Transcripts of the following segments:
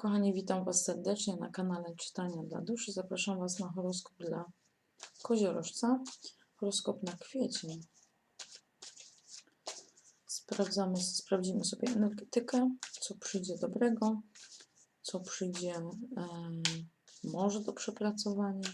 Kochani, witam Was serdecznie na kanale Czytania dla Duszy. Zapraszam Was na horoskop dla koziorożca. Horoskop na kwiecień. Sprawdzamy, sprawdzimy sobie energetykę, co przyjdzie dobrego, co przyjdzie e, może do przepracowania.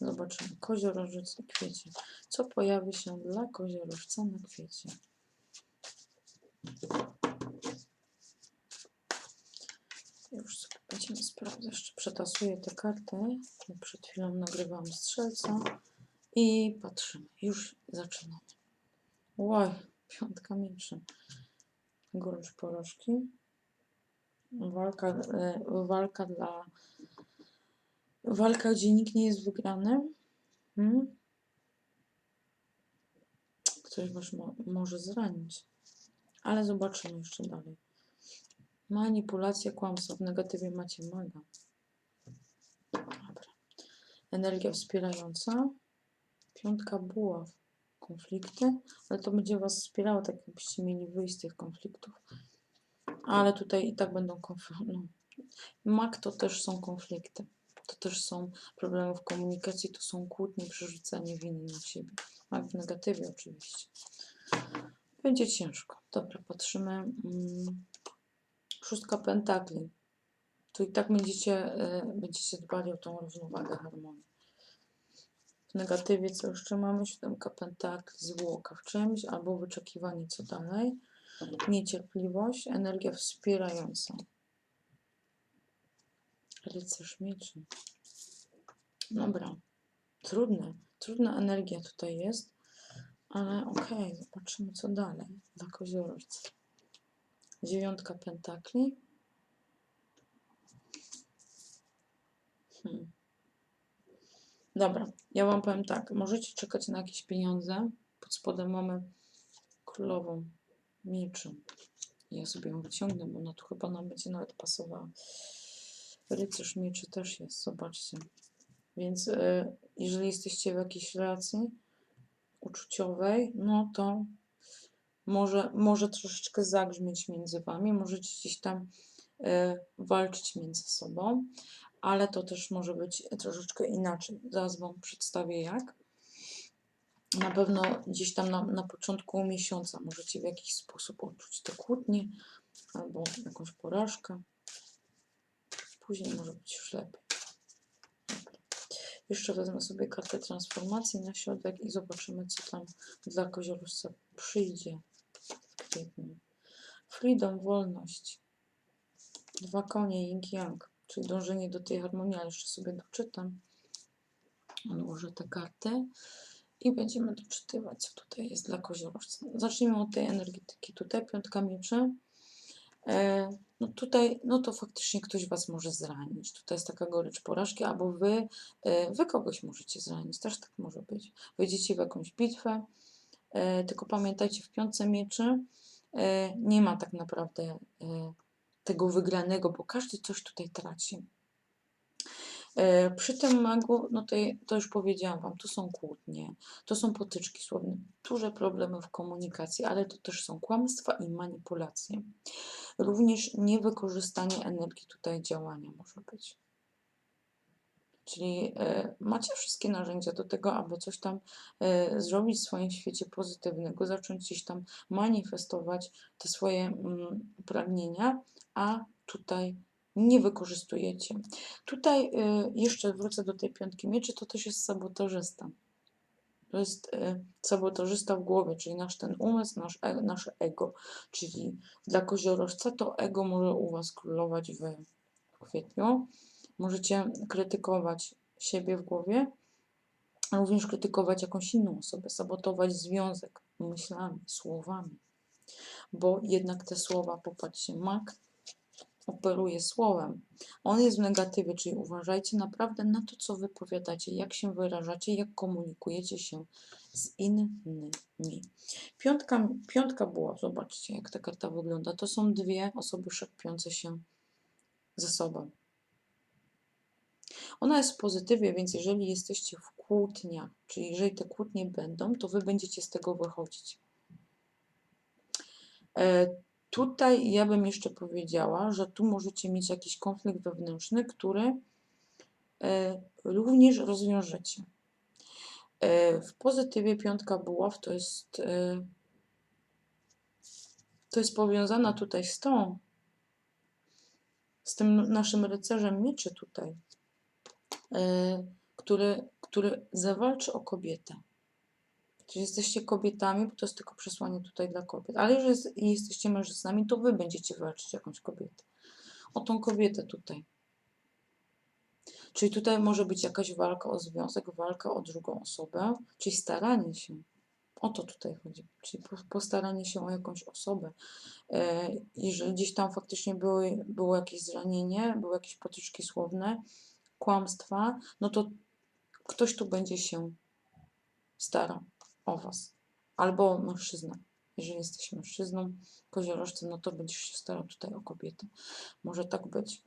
Zobaczymy. Koziorożec i kwiecień. Co pojawi się dla koziorożca na kwiecień? Będziemy sprawdzać. Jeszcze przetasuję te karty. Przed chwilą nagrywałam strzelca. I patrzymy. Już zaczynamy. Łoj, piątka mieczy. Gorącz porożki. Walka, e, walka dla... Walka, gdzie nikt nie jest wygrany. Hmm? Ktoś was mo może zranić. Ale zobaczymy jeszcze dalej. Manipulacja, kłamstwo. W negatywie macie maga. Dobra. Energia wspierająca. Piątka buław. Konflikty. Ale to będzie Was wspierało, tak jakbyście mieli wyjść z tych konfliktów. Ale tutaj i tak będą konflikty. No. Mag to też są konflikty. To też są problemy w komunikacji, to są kłótnie, przerzucanie winy na siebie. Mag w negatywie oczywiście. Będzie ciężko. Dobra, patrzymy. Mm. Szóstka pentakli. Tu i tak będziecie, y, będziecie dbali o tą równowagę, harmonię. W negatywie co jeszcze mamy? Siódemka pentakli, zwłoka w czymś, albo wyczekiwanie co dalej. Niecierpliwość, energia wspierająca. Rycerz mieczy. Dobra. Trudne. Trudna energia tutaj jest, ale okej, okay, zobaczymy co dalej dla koziorożca. Dziewiątka pentakli. Hmm. Dobra, ja Wam powiem tak. Możecie czekać na jakieś pieniądze. Pod spodem mamy królową mieczy. Ja sobie ją wyciągnę, bo ona tu chyba nam będzie nawet pasowała. Rycerz mieczy też jest, zobaczcie. Więc y, jeżeli jesteście w jakiejś relacji uczuciowej, no to może, może troszeczkę zagrzmieć między Wami, możecie gdzieś tam y, walczyć między sobą, ale to też może być troszeczkę inaczej. Zaraz Wam przedstawię jak. Na pewno gdzieś tam na, na początku miesiąca możecie w jakiś sposób odczuć te kłótnie albo jakąś porażkę. Później może być już lepiej. Jeszcze wezmę sobie kartę transformacji na środek i zobaczymy, co tam dla koziorożca przyjdzie Freedom, wolność. Dwa konie, yin yang, czyli dążenie do tej harmonii, ale jeszcze sobie doczytam. Odłożę te karty i będziemy doczytywać, co tutaj jest dla koziorożca. Zacznijmy od tej energetyki. Tutaj piątka mieczy. E, no tutaj, no to faktycznie ktoś Was może zranić. Tutaj jest taka gorycz porażki, albo Wy, e, wy kogoś możecie zranić. Też tak może być. Wejdziecie w jakąś bitwę, e, tylko pamiętajcie, w piątce mieczy nie ma tak naprawdę tego wygranego, bo każdy coś tutaj traci. Przy tym magu, no to, to już powiedziałam Wam, tu są kłótnie, to są potyczki słowne, duże problemy w komunikacji, ale to też są kłamstwa i manipulacje. Również niewykorzystanie energii tutaj działania może być. Czyli y, macie wszystkie narzędzia do tego, aby coś tam y, zrobić w swoim świecie pozytywnego, zacząć gdzieś tam manifestować te swoje mm, pragnienia, a tutaj nie wykorzystujecie. Tutaj y, jeszcze wrócę do tej piątki mieczy, to też jest sabotażysta. To jest sabotażysta w głowie, czyli nasz ten umysł, nasz, e, nasze ego. Czyli dla koziorożca to ego może u Was królować w kwietniu. Możecie krytykować siebie w głowie, również krytykować jakąś inną osobę, sabotować związek myślami, słowami. Bo jednak te słowa, popatrzcie, mak operuje słowem. On jest w negatywie, czyli uważajcie naprawdę na to, co wypowiadacie, jak się wyrażacie, jak komunikujecie się z innymi. Piątka, piątka była, zobaczcie, jak ta karta wygląda. To są dwie osoby szerpiące się ze sobą. Ona jest w pozytywie, więc jeżeli jesteście w kłótniach, czyli jeżeli te kłótnie będą, to wy będziecie z tego wychodzić. E, tutaj ja bym jeszcze powiedziała, że tu możecie mieć jakiś konflikt wewnętrzny, który e, również rozwiążecie. E, w pozytywie piątka buław to jest to jest powiązana tutaj z tą z tym naszym rycerzem mieczy tutaj, który, który zawalczy o kobietę. Czyli jesteście kobietami, bo to jest tylko przesłanie tutaj dla kobiet. Ale jeżeli jest, jesteście mężczyznami, to wy będziecie walczyć jakąś kobietę. O tą kobietę tutaj. Czyli tutaj może być jakaś walka o związek, walka o drugą osobę, czyli staranie się. O to tutaj chodzi. Czyli po- postaranie się o jakąś osobę. E, Jeżeli gdzieś tam faktycznie były, było jakieś zranienie, były jakieś potyczki słowne, kłamstwa, no to ktoś tu będzie się starał o was. Albo mężczyzna. Jeżeli jesteś mężczyzną, koziorożcem, no to będziesz się starał tutaj o kobietę. Może tak być.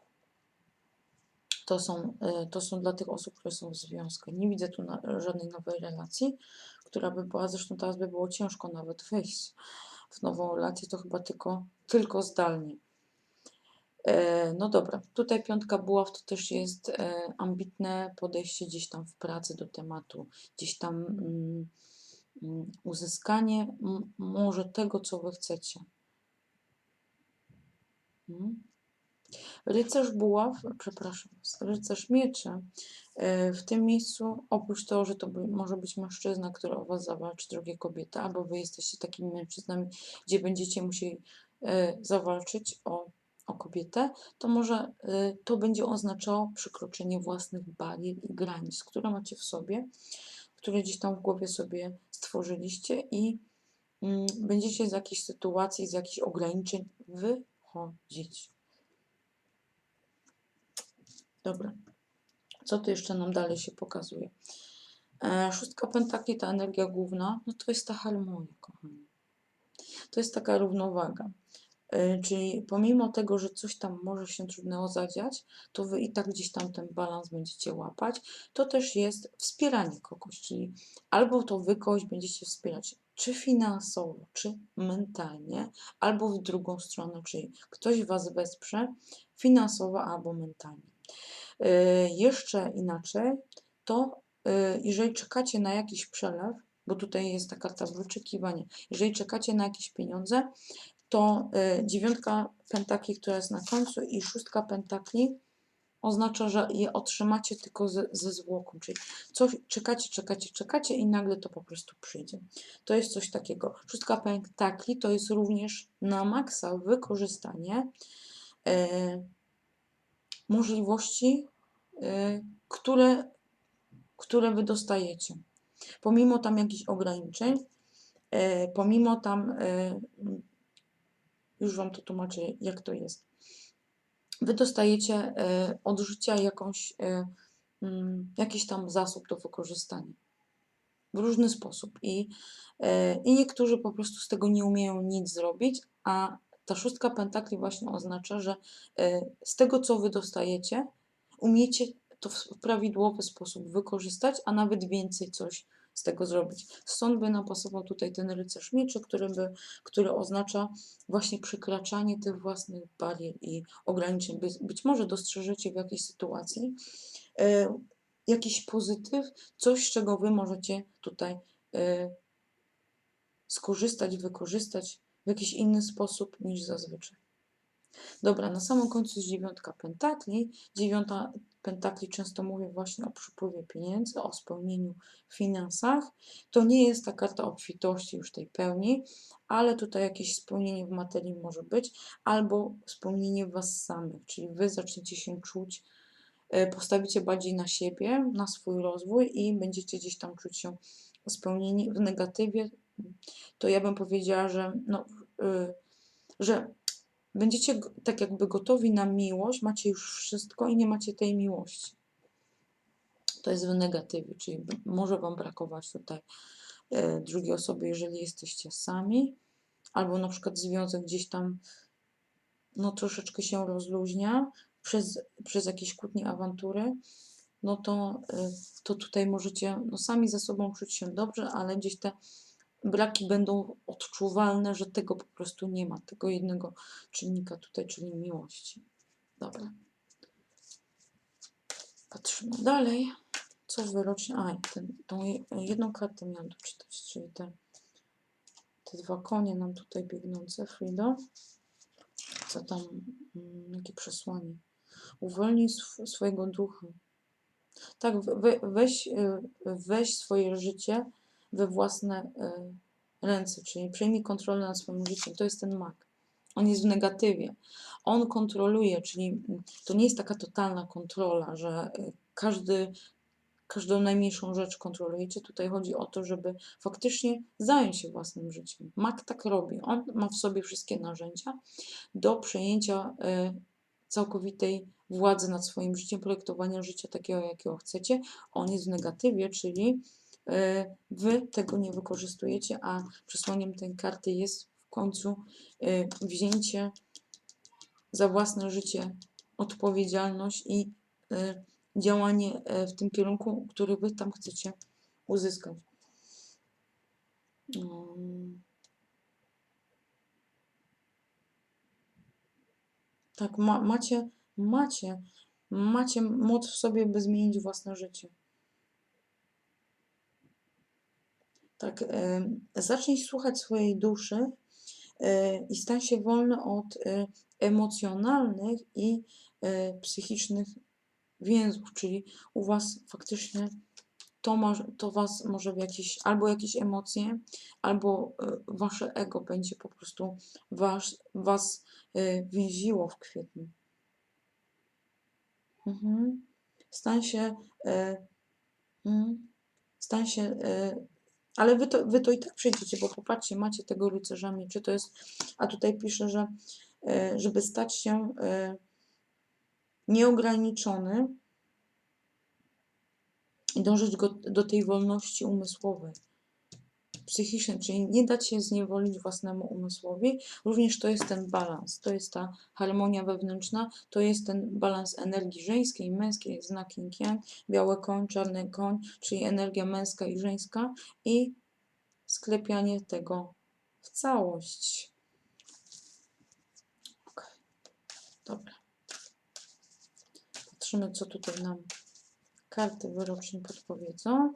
To są, y, to są dla tych osób, które są w związku. Nie widzę tu na, żadnej nowej relacji, która by była, zresztą teraz by było ciężko nawet wejść w nową relację, to chyba tylko, tylko zdalnie. E, No dobra, tutaj piątka buław to też jest e, ambitne podejście gdzieś tam w pracy do tematu, gdzieś tam mm, mm, uzyskanie może tego, co wy chcecie. Mm. Rycerz buław, przepraszam, rycerz mieczy. e, W tym miejscu, oprócz tego, że to może być mężczyzna, który o was zawalczy, drugie kobiety, albo wy jesteście takimi mężczyznami, gdzie będziecie musieli zawalczyć o, o kobietę, to może e, to będzie oznaczało przekroczenie własnych barier i granic, które macie w sobie, które gdzieś tam w głowie sobie stworzyliście i mm, będziecie z jakiejś sytuacji, z jakichś ograniczeń wychodzić. Dobra. Co tu jeszcze nam dalej się pokazuje? E, szóstka pentakli, ta energia główna, no to jest ta harmonia, kochani. To jest taka równowaga. E, czyli pomimo tego, że coś tam może się trudnego zadziać, to wy i tak gdzieś tam ten balans będziecie łapać. To też jest wspieranie kogoś, czyli albo to wy kogoś będziecie wspierać, czy finansowo, czy mentalnie, albo w drugą stronę, czyli ktoś was wesprze finansowo albo mentalnie. Y, Jeszcze inaczej, to y, jeżeli czekacie na jakiś przelew, bo tutaj jest ta wyczekiwanie, jeżeli czekacie na jakieś pieniądze, to y, dziewiątka pentakli, która jest na końcu i szóstka pentakli oznacza, że je otrzymacie tylko ze, ze zwłoką, czyli coś czekacie, czekacie, czekacie i nagle to po prostu przyjdzie. To jest coś takiego. Szóstka pentakli to jest również na maksa wykorzystanie e, możliwości, y, które, które wy dostajecie. Pomimo tam jakichś ograniczeń, y, pomimo tam, y, już wam to tłumaczę, jak to jest. Wy dostajecie y, od życia jakąś, y, mm, jakiś tam zasób do wykorzystania w różny sposób. I, y, I niektórzy po prostu z tego nie umieją nic zrobić, a ta szóstka pentakli właśnie oznacza, że z tego, co wy dostajecie, umiecie to w prawidłowy sposób wykorzystać, a nawet więcej coś z tego zrobić. Stąd by nam pasował tutaj ten rycerz mieczy, który, by, który oznacza właśnie przekraczanie tych własnych barier i ograniczeń. Być, może dostrzeżecie w jakiejś sytuacji y, jakiś pozytyw, coś, czego wy możecie tutaj y, skorzystać, wykorzystać w jakiś inny sposób niż zazwyczaj. Dobra, na samym końcu jest dziewiątka pentakli. Dziewiąta pentakli często mówi właśnie o przypływie pieniędzy, o spełnieniu w finansach. To nie jest ta karta obfitości już tej pełni, ale tutaj jakieś spełnienie w materii może być, albo spełnienie was samych, czyli wy zaczniecie się czuć, e, postawicie bardziej na siebie, na swój rozwój i będziecie gdzieś tam czuć się spełnieni w negatywie. To ja bym powiedziała, że no, y, że będziecie tak jakby gotowi na miłość, macie już wszystko i nie macie tej miłości. To jest w negatywie, czyli może Wam brakować tutaj e, drugiej osoby, jeżeli jesteście sami, albo na przykład związek gdzieś tam no troszeczkę się rozluźnia przez, przez jakieś kłótnie, awantury, no to, e, to tutaj możecie no, sami ze sobą czuć się dobrze, ale gdzieś te braki będą odczuwalne, że tego po prostu nie ma, tego jednego czynnika tutaj, czyli miłości. Dobra. Patrzymy dalej. Co wyrocznie. A, ten, tą je- jedną kartę miałam doczytać, czyli te, te dwa konie nam tutaj biegnące. Frida. Co tam, mm, jakie przesłanie? Uwolnij sw- swojego ducha. Tak, we- weź, y, weź swoje życie we własne y, ręce, czyli przejmij kontrolę nad swoim życiem. To jest ten mag. On jest w negatywie. On kontroluje, czyli mm, to nie jest taka totalna kontrola, że y, każdy, każdą najmniejszą rzecz kontrolujecie. Tutaj chodzi o to, żeby faktycznie zająć się własnym życiem. Mag tak robi. On ma w sobie wszystkie narzędzia do przejęcia y, całkowitej władzy nad swoim życiem, projektowania życia takiego, jakiego chcecie. On jest w negatywie, czyli wy tego nie wykorzystujecie, a przesłaniem tej karty jest w końcu y, wzięcie za własne życie odpowiedzialność i y, działanie w tym kierunku, który wy tam chcecie uzyskać. Mm. Tak, ma, macie, macie, macie moc w sobie, by zmienić własne życie. Tak, em, zacznij słuchać swojej duszy e, i stań się wolny od e, emocjonalnych i e, psychicznych więzów, czyli u Was faktycznie to, to Was może w jakieś, albo jakieś emocje, albo e, Wasze ego będzie po prostu was, Was e, więziło w kwietniu. Mhm. Stań się, e, mm, stań się, e, ale wy to, wy to i tak przejdziecie, bo popatrzcie, macie tego rycerza mieczy, to jest, a tutaj pisze, że e, żeby stać się e, nieograniczony i dążyć go, do tej wolności umysłowej, psychicznej, czyli nie dać się zniewolić własnemu umysłowi. Również to jest ten balans, to jest ta harmonia wewnętrzna, to jest ten balans energii żeńskiej i męskiej, znak yin biały koń, czarny koń, czyli energia męska i żeńska i sklepianie tego w całość. Okej, dobra. Patrzymy, co tutaj nam karty wyrocznie podpowiedzą.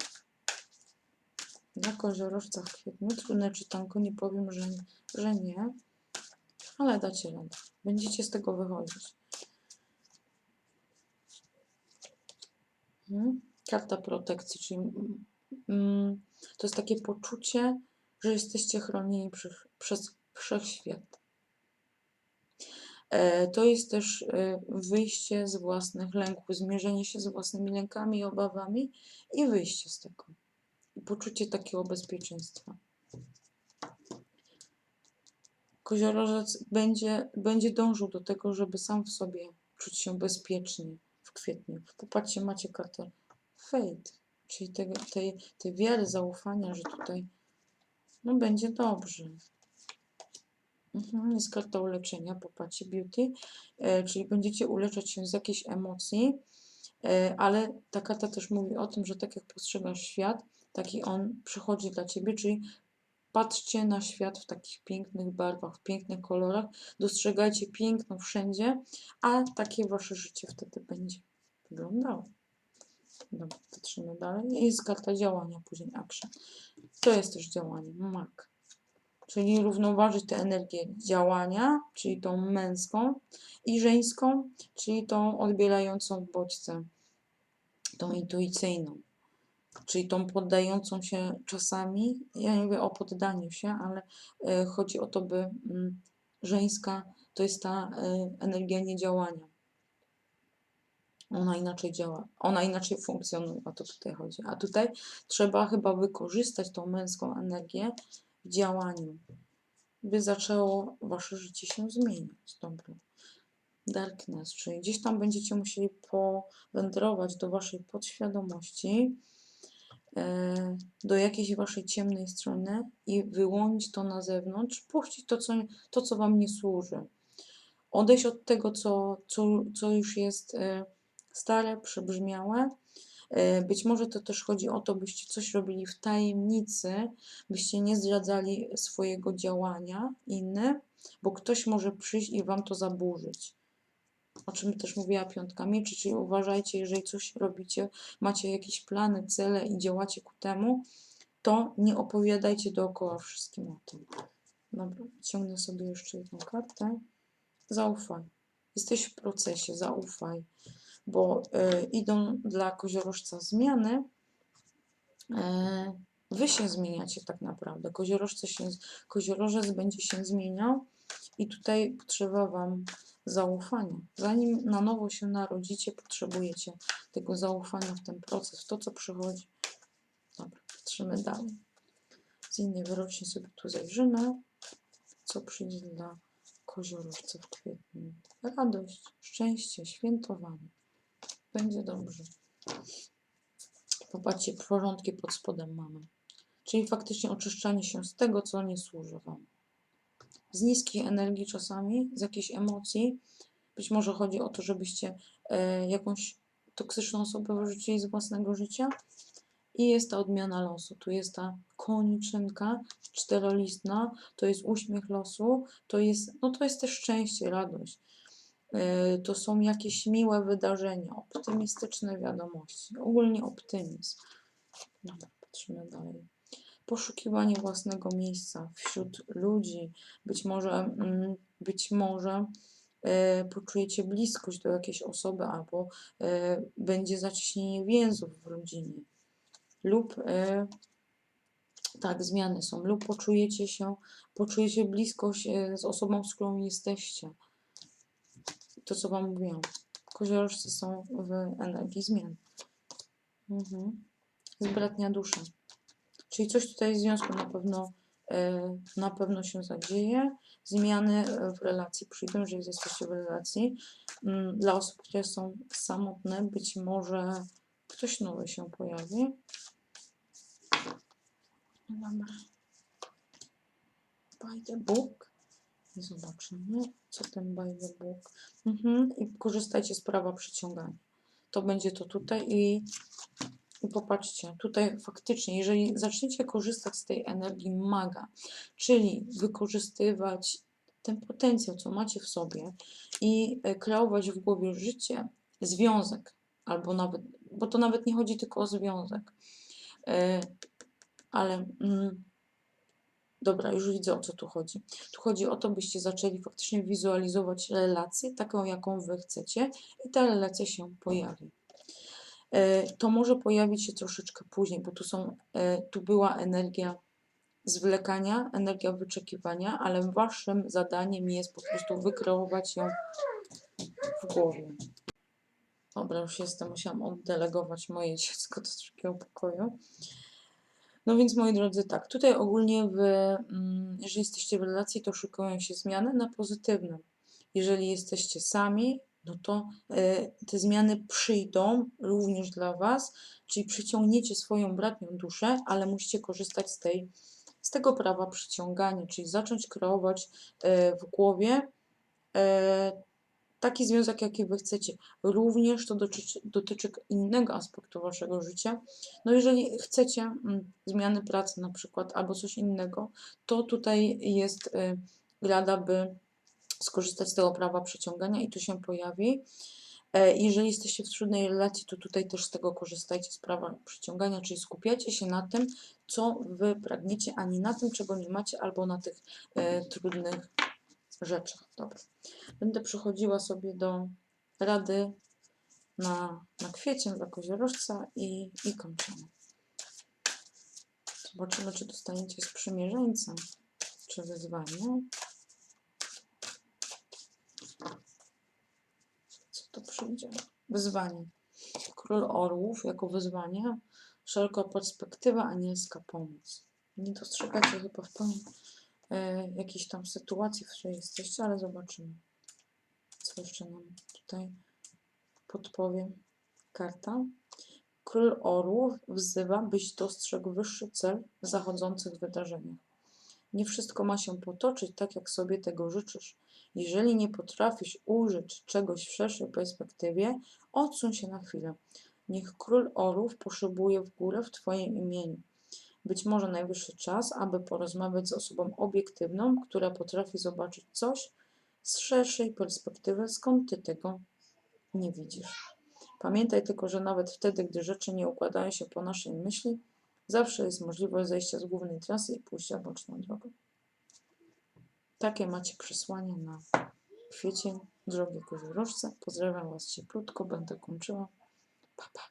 Dla koziorożca w kwietniu. Trudne czytanko, nie powiem, że, że nie, ale dacie radę. Będziecie z tego wychodzić. Mhm. Karta protekcji, czyli mm, mm, to jest takie poczucie, że jesteście chronieni przez, przez wszechświat. E, To jest też e, wyjście z własnych lęków, zmierzenie się z własnymi lękami i obawami i wyjście z tego. Poczucie takiego bezpieczeństwa. Koziorożec będzie, będzie dążył do tego, żeby sam w sobie czuć się bezpiecznie w kwietniu. Popatrzcie, macie kartę Fate, czyli tego, tej, tej wiary, zaufania, że tutaj no, będzie dobrze. Mhm, jest karta uleczenia, popatrzcie, beauty, e, czyli będziecie uleczać się z jakiejś emocji, e, ale ta karta też mówi o tym, że tak jak postrzegasz świat, taki on przychodzi dla ciebie, czyli patrzcie na świat w takich pięknych barwach, w pięknych kolorach, dostrzegajcie piękno wszędzie, a takie wasze życie wtedy będzie wyglądało. Dobra, patrzymy dalej. Jest karta działania, później action. To jest też działanie, mak czyli równoważyć tę energię działania, czyli tą męską, i żeńską, czyli tą odbierającą bodźce, tą intuicyjną, czyli tą poddającą się czasami. Ja nie mówię o poddaniu się, ale y, chodzi o to, by y, żeńska to jest ta y, energia niedziałania. Ona inaczej działa, ona inaczej funkcjonuje, o to tutaj chodzi. A tutaj trzeba chyba wykorzystać tą męską energię w działaniu, by zaczęło wasze życie się zmieniać. Dobra. Darkness, czyli gdzieś tam będziecie musieli powędrować do waszej podświadomości, e, do jakiejś waszej ciemnej strony i wyłonić to na zewnątrz, puścić to, co, to, co wam nie służy. Odejść od tego, co, co, co już jest e, stare, przebrzmiałe E, Być może to też chodzi o to, byście coś robili w tajemnicy, byście nie zdradzali swojego działania innym, bo ktoś może przyjść i wam to zaburzyć. O czym też mówiła piątka mieczy, czyli uważajcie, jeżeli coś robicie, macie jakieś plany, cele i działacie ku temu, to nie opowiadajcie dookoła wszystkim o tym. Dobra, ciągnę sobie jeszcze jedną kartę. Zaufaj. Jesteś w procesie, zaufaj, bo y, idą dla koziorożca zmiany. E, wy się zmieniacie tak naprawdę. Koziorożce się, koziorożec będzie się zmieniał i tutaj potrzeba wam zaufania. Zanim na nowo się narodzicie, potrzebujecie tego zaufania w ten proces, w to co przychodzi. Dobra, patrzymy dalej. Z innej wyrocznie sobie tu zajrzymy, co przyjdzie dla koziorożca w kwietniu. Radość, szczęście, świętowanie. Będzie dobrze. Popatrzcie, porządki pod spodem mamy. Czyli faktycznie oczyszczanie się z tego, co nie służy Wam. Z niskiej energii czasami, z jakiejś emocji. Być może chodzi o to, żebyście e, jakąś toksyczną osobę wyrzucili z własnego życia. I jest ta odmiana losu. Tu jest ta koniczynka czterolistna, to jest uśmiech losu, to jest, no to jest też szczęście, radość. E, To są jakieś miłe wydarzenia, optymistyczne wiadomości, ogólnie optymizm. Dobra, patrzymy dalej. Poszukiwanie własnego miejsca wśród ludzi, być może, mm, być może e, poczujecie bliskość do jakiejś osoby albo e, będzie zacieśnienie więzów w rodzinie lub e, tak, zmiany są, lub poczujecie się, poczujecie bliskość z osobą, z którą jesteście. To, co Wam mówiłam. Koziorożcy są w energii zmian. Mhm. Zbratnia dusza. Czyli coś tutaj w związku na pewno, e, na pewno się zadzieje. Zmiany e, w relacji przyjdą, jeżeli jesteście w relacji. Mm, Dla osób, które są samotne, być może ktoś nowy się pojawi. Dobra. By the book. I zobaczymy, co ten by the book. Mhm. I korzystajcie z prawa przyciągania. To będzie to tutaj i, i popatrzcie, tutaj faktycznie, jeżeli zaczniecie korzystać z tej energii maga, czyli wykorzystywać ten potencjał, co macie w sobie i e, kreować w głowie życie, związek, albo nawet, bo to nawet nie chodzi tylko o związek, e, ale mm, dobra, już widzę o co tu chodzi. Tu chodzi o to, byście zaczęli faktycznie wizualizować relację taką, jaką wy chcecie i ta relacja się pojawi. E, To może pojawić się troszeczkę później, bo tu są, e, tu była energia zwlekania, energia wyczekiwania, ale waszym zadaniem jest po prostu wykreować ją w głowie. Dobra, już jestem, musiałam oddelegować moje dziecko do drugiego pokoju. No więc moi drodzy, tak, tutaj ogólnie wy, mm, jeżeli jesteście w relacji, to szukają się zmiany na pozytywne. Jeżeli jesteście sami, no to e, te zmiany przyjdą również dla was, czyli przyciągniecie swoją bratnią duszę, ale musicie korzystać z tej, z tego prawa przyciągania, czyli zacząć kreować e, w głowie e, taki związek, jaki wy chcecie. Również to dotyczy, dotyczy innego aspektu waszego życia. No jeżeli chcecie mm, zmiany pracy na przykład albo coś innego, to tutaj jest rada, by skorzystać z tego prawa przyciągania i to się pojawi. E, Jeżeli jesteście w trudnej relacji, to tutaj też z tego korzystajcie z prawa przyciągania, czyli skupiacie się na tym, co wy pragniecie, a nie na tym, czego nie macie, albo na tych e, trudnych rzeczach. Dobra. Będę przechodziła sobie do rady na, na kwiecień dla koziorożca i, i kończymy. Zobaczymy, czy dostaniecie sprzymierzeńca, czy wyzwanie. To przyjdzie? Wyzwanie. Król orłów jako wyzwanie. Szeroka perspektywa, anielska pomoc. Nie dostrzegacie chyba w pełni e, jakiejś tam sytuacji, w której jesteście, ale zobaczymy. Co jeszcze nam tutaj podpowie karta? Król orłów wzywa, byś dostrzegł wyższy cel w zachodzących wydarzeniach. Nie wszystko ma się potoczyć tak, jak sobie tego życzysz. Jeżeli nie potrafisz ujrzeć czegoś w szerszej perspektywie, odsuń się na chwilę. Niech król orłów poszybuje w górę w Twoim imieniu. Być może najwyższy czas, aby porozmawiać z osobą obiektywną, która potrafi zobaczyć coś z szerszej perspektywy, skąd Ty tego nie widzisz. Pamiętaj tylko, że nawet wtedy, gdy rzeczy nie układają się po naszej myśli, zawsze jest możliwość zejścia z głównej trasy i pójścia boczną drogą. Takie macie przesłanie na kwiecień, drogie koziorożce. Pozdrawiam Was cieplutko, będę kończyła. Pa, pa.